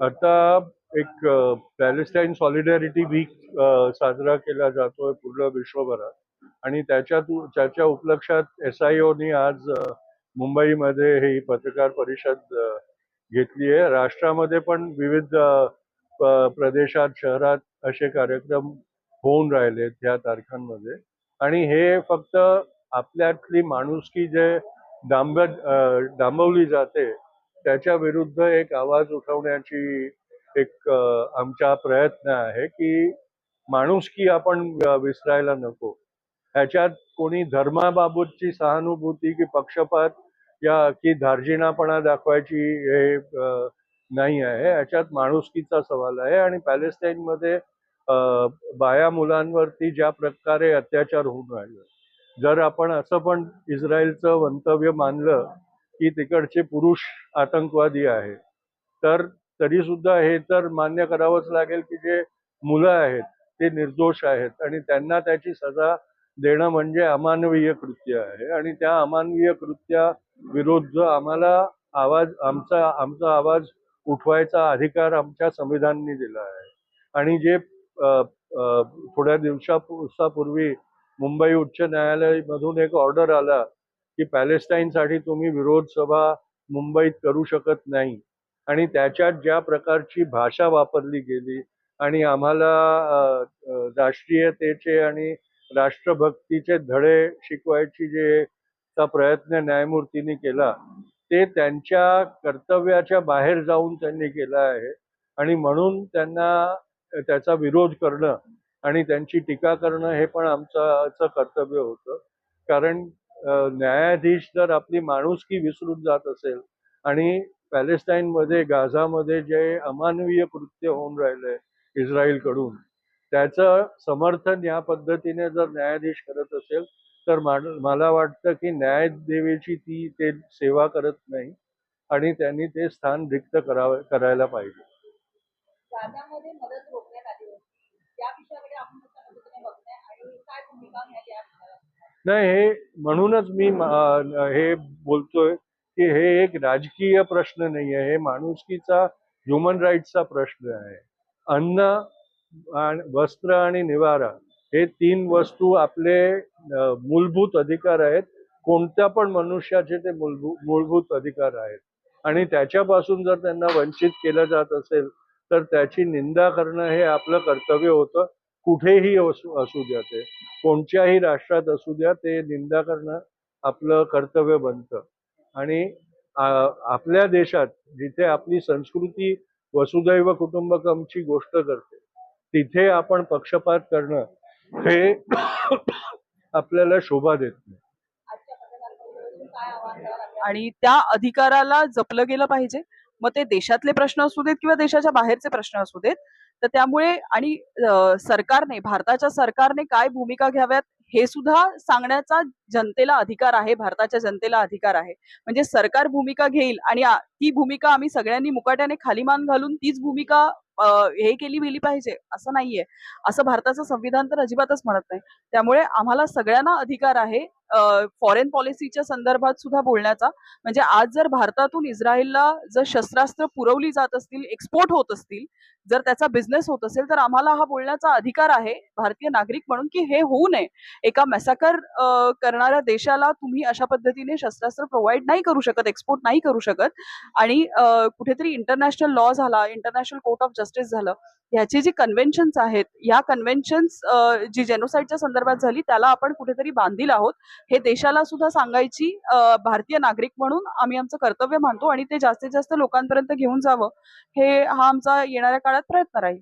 आता एक Palestine solidarity weak साजरा केला जातोय पूर्ण विश्वभरात. आणि त्याच्यात त्याच्या उपलक्षात एस आय ओनी आज मुंबईमध्ये ही पत्रकार परिषद घेतली आहे. राष्ट्रामध्ये पण विविध प्रदेशात शहरात असे कार्यक्रम होऊन राहिलेत ह्या तारखांमध्ये. आणि हे फक्त आपल्यातली माणुसकी जे डांब डांबवली जाते त्याच्या विरुद्ध एक आवाज उठवण्याची एक आमचा प्रयत्न आहे की माणुसकी आपण विसरायला नको. ह्याच्यात कोणी धर्माबाबतची सहानुभूती की पक्षपात या की धार्जिणापणा दाखवायची हे नाही आहे. ह्याच्यात माणुसकीचा सवाल आहे आणि पॅलेस्टाईनमध्ये बाया मुलांवरती ज्या प्रकारे अत्याचार होऊन राहिले. जर आपण असं पण इस्रायलचं मंतव्य मानलं की तिकडचे पुरुष आतंकवादी आहे तर तरी सुद्धा हे तर मान्य करावंच लागेल की जे मुलं आहेत ते निर्दोष आहेत आणि त्यांना त्याची सजा देणं म्हणजे अमानवीय कृत्य आहे आणि त्या अमानवीय कृत्या विरुद्ध आम्हाला आवाज आमचा आमचा आवाज उठवायचा अधिकार आमच्या संविधानने दिला आहे. आणि जे थोड्या दिवसापूर्वी मुंबई उच्च न्यायालयामधून एक ऑर्डर आला की पॅलेस्टाईनसाठी तुम्ही विरोध सभा मुंबईत करू शकत नाही. आणि त्याच्यात ज्या प्रकारची भाषा वापरली गेली आणि आम्हाला राष्ट्रीयतेचे आणि राष्ट्रभक्तीचे धडे शिकवायची जे चा प्रयत्न न्यायमूर्तींनी केला ते त्यांच्या कर्तव्याच्या बाहेर जाऊन त्यांनी केला आहे. आणि म्हणून त्यांना त्याचा विरोध करणं आणि त्यांची टीका करणं हे पण आमचं कर्तव्य होतं. कारण न्यायाधीश जर आपली माणुसकी विसरून जात असेल आणि पॅलेस्टाईनमध्ये गाझामध्ये जे अमानवीय कृत्य होऊन राहिलंय इस्रायलकडून त्याचं समर्थन या पद्धतीने जर न्यायाधीश करत असेल तर मला वाटतं की न्यायदेवेची ती ते सेवा करत नाही आणि त्यांनी ते स्थान रिक्त करावं करायला पाहिजे. गाझामध्ये मदत रोखण्यात आली होती. त्या विषयाकडे आपण कशा पद्धतीने बघताय आणि काय भूमिका मिळाली या नाही हे म्हणूनच मी हे बोलतोय की हे एक राजकीय प्रश्न नाही आहे हे माणुसकीचा ह्युमन राईट्सचा प्रश्न आहे. अन्न आणि वस्त्र आणि निवारा हे तीन वस्तू आपले मूलभूत अधिकार आहेत. कोणत्या पण मनुष्याचे ते मूलभूत मूलभूत अधिकार आहेत. आणि त्याच्यापासून जर त्यांना वंचित केलं जात असेल तर त्याची निंदा करणं हे आपलं कर्तव्य होतं. कुठेही असू असू द्या ते. कोणत्याही राष्ट्रात असू द्या ते निंदा करणं आपलं कर्तव्य बनतं. आणि आपल्या देशात जिथे आपली संस्कृती वसुदैव कुटुंबकमची गोष्ट करते तिथे आपण पक्षपात करणं हे आपल्याला शोभा देत नाही. आणि त्या अधिकाराला जपलं गेलं पाहिजे. मग ते देशातले प्रश्न असू देत किंवा देशाच्या बाहेरचे प्रश्न असू देत तर त्यामुळे आणि सरकारने भारताच्या सरकारने काय भूमिका घ्याव्यात हे सुद्धा सांगण्याचा जनतेला अधिकार आहे भारताच्या जनतेला अधिकार आहे. म्हणजे सरकार भूमिका घेईल आणि ती भूमिका आम्ही सगळ्यांनी मुकाट्याने खाली मान घालून तीच भूमिका हे केली गेली पाहिजे असं नाहीये. असं भारताचं संविधान तर अजिबातच म्हणत नाही. त्यामुळे आम्हाला सगळ्यांना अधिकार आहे फॉरेन पॉलिसीच्या संदर्भात सुद्धा बोलण्याचा. म्हणजे आज जर भारतातून इस्रायलला जर शस्त्रास्त्र पुरवली जात असतील एक्सपोर्ट होत असतील जर त्याचा बिझनेस होत असेल तर आम्हाला हा बोलण्याचा अधिकार आहे भारतीय नागरिक म्हणून की हे होऊ नये. एका मेसाकर करणाऱ्या देशाला तुम्ही अशा पद्धतीने शस्त्रास्त्र प्रोव्हाइड नाही करू शकत एक्सपोर्ट नाही करू शकत. आणि कुठेतरी इंटरनॅशनल लॉ झाला इंटरनॅशनल कोर्ट ऑफ जस्टिस झालं ह्याची जी कन्व्हेन्शन्स आहेत या कन्व्हेन्शन्स जी जेनोसाईडच्या संदर्भात झाली त्याला आपण कुठेतरी बांधील आहोत. हे देशाला सुद्धा सांगायची भारतीय नागरिक म्हणून आम्ही आमचं कर्तव्य मानतो आणि ते जास्तीत जास्त लोकांपर्यंत घेऊन जावं हे हा आमचा येणाऱ्या काळात प्रयत्न राहील.